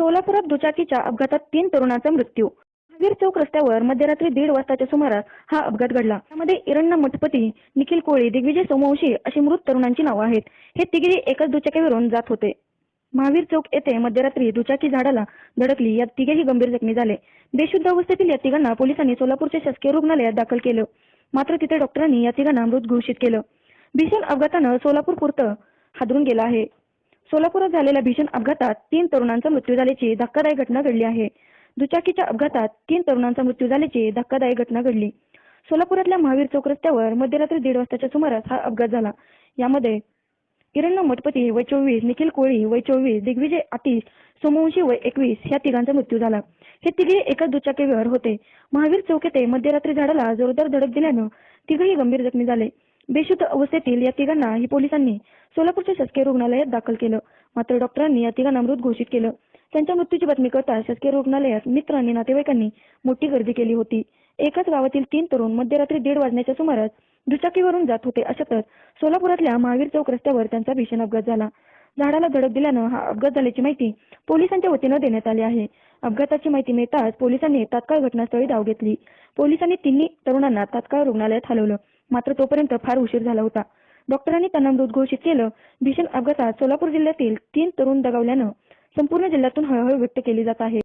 सोलापुरात दुचाकीच्या अपघातात तीन तरुणांचा मृत्यू. महावीर चौक रस्त्यावर मध्यरात्री दीड वाजताच्या सुमारास हा अपघात घडला. त्यामध्ये इरण्णा मठपती निखिल कोळी दिग्विजय सोमवंशी अशी मृत तरुणांची नावं आहेत. हे तिघे एकाच दुचाकीवरून जात होते. महावीर चौक येथे मध्यरात्री दुचाकी झाडाला धडकली. यात तिघेही गंभीर जखमी झाले. बेशुद्ध अवस्थेतील या तिघांना पोलिसांनी सोलापूरच्या शासकीय रुग्णालयात दाखल केलं. मात्र तिथे डॉक्टरांनी या तिघांना मृत घोषित केलं. भीषण अपघातानं सोलापूर पुरतं हादरून गेलं आहे. सोलापुरात झालेल्या भीषण अपघातात तीन तरुणांचा मृत्यू झाल्याची धक्कादायक घटना घडली आहे. दुचाकीच्या अपघातात तीन तरुणांचा मृत्यू झाल्याची धक्कादायक घटना घडली. सोलापुरातल्या महावीर चौक रस्त्यावर मध्यरात्री दीड वाजताच्या सुमारास हा अपघात झाला. यामध्ये किरण मठपती वय चोवीस निखिल कोळी वय चोवीस दिग्विजय आतिश सोमवंशी वय एकवीस या तिघांचा मृत्यू झाला. हे तिघे एकाच दुचाकीवर होते. महावीर चौक येथे मध्यरात्री झाडाला जोरदार धडक दिल्यानं तिघही गंभीर जखमी झाले. बेशुद्ध अवस्थेतील या तिघांना ही पोलिसांनी सोलापूरच्या शासकीय रुग्णालयात दाखल केलं. मात्र डॉक्टरांनी या तिघांना मृत घोषित केलं. त्यांच्या मृत्यूची बातमी करता शासकीय रुग्णालयात मित्र आणि नातेवाईकांनी मोठी गर्दी केली होती. एकाच गावातील तीन तरुण मध्यरात्री दीड वाजण्याच्या सुमारास दुचाकीवरून जात होते अशातच सोलापुरातल्या महावीर चौक रस्त्यावर त्यांचा भीषण अपघात झाला. झाडाला धडक दिल्यानं हा अपघात झाल्याची माहिती पोलिसांच्या वतीनं देण्यात आली आहे. अपघाताची माहिती मिळताच पोलिसांनी तात्काळ घटनास्थळी धाव घेतली. पोलिसांनी तिन्ही तरुणांना तात्काळ रुग्णालयात हलवलं. मात्र तोपर्यंत फार उशीर झाला होता. डॉक्टरांनी त्यांना मृत घोषित केलं. भीषण अपघातात सोलापूर जिल्ह्यातील तीन तरुण दगावल्यानं संपूर्ण जिल्ह्यातून हळहळ व्यक्त केली जात आहे.